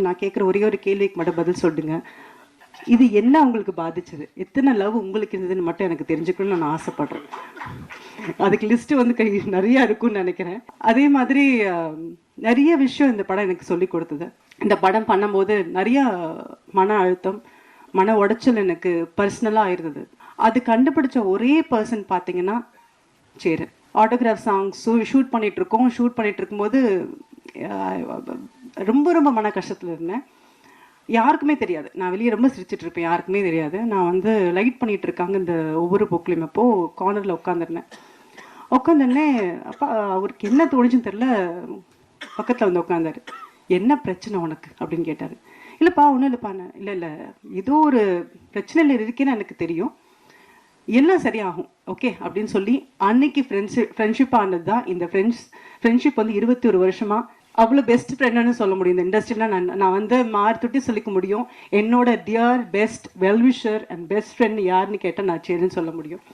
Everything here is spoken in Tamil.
நான் கேட்குற ஒரே ஒரு கேள்விக்கு மட்டும் பதில் சொல்லுங்க. இது என்ன உங்களுக்கு பாதிச்சது? எத்தனை லவ் உங்களுக்கு இருந்ததுன்னு மட்டும் எனக்கு தெரிஞ்சுக்கணும்னு நான் ஆசைப்படுறேன். அதுக்கு லிஸ்ட் வந்து கை நிறைய இருக்கும்னு நினைக்கிறேன். அதே மாதிரி நிறைய விஷயம் இந்த படம் எனக்கு சொல்லி கொடுத்தது. இந்த படம் பண்ணும்போது நிறைய மன அழுத்தம் மன உடைச்சல் எனக்கு பர்சனலாக இருந்தது. அது கண்டுபிடிச்ச ஒரே பர்சன் பார்த்தீங்கன்னா சரி ஆட்டோகிராஃப் சாங்ஸ் ஷூட் பண்ணிட்டு இருக்கோம். ஷூட் பண்ணிட்டு இருக்கும்போது ரொம்ப ரொம்ப மன கஷ்டத்தில் இருந்தேன். யாருக்குமே தெரியாது. நான் வெளியே ரொம்ப சிரிச்சிட்டு இருப்பேன். யாருக்குமே தெரியாது. நான் வந்து லைட் பண்ணிட்டு இருக்காங்க இந்த ஒவ்வொரு புக்லேயும் அப்போ கார்னரில் உட்காந்துருந்தேன் உட்காந்துருந்தே அப்பா அவருக்கு என்ன தோணுச்சுன்னு தெரில பக்கத்தில் வந்து உட்காந்தாரு என்ன பிரச்சனை உனக்கு? அப்படின்னு கேட்டார். இல்லைப்பா ஒன்றும் இல்லைப்பா. இல்லை இல்லை. ஏதோ ஒரு பிரச்சனையில் இருக்கேன்னு எனக்கு தெரியும். எல்லாம் சரியாகும். ஓகே? அப்படின்னு சொல்லி அன்னைக்கு ஃப்ரெண்ட்ஷிப் ஃப்ரெண்ட்ஷிப் ஆனது தான் இந்த ஃப்ரெண்ட்ஸ் ஃப்ரெண்ட்ஷிப் வந்து இருபத்தி ஒரு வருஷமாக அவ்வளோ பெஸ்ட் ஃப்ரெண்டுன்னு சொல்ல முடியும். இந்த இண்டஸ்ட்ரியில் நான் நான் வந்து மாறுத்துட்டி சொல்லிக்க முடியும். என்னோட dear best wellwisher and best friend யாருன்னு கேட்டால் நான் சரின்னு சொல்ல முடியும்.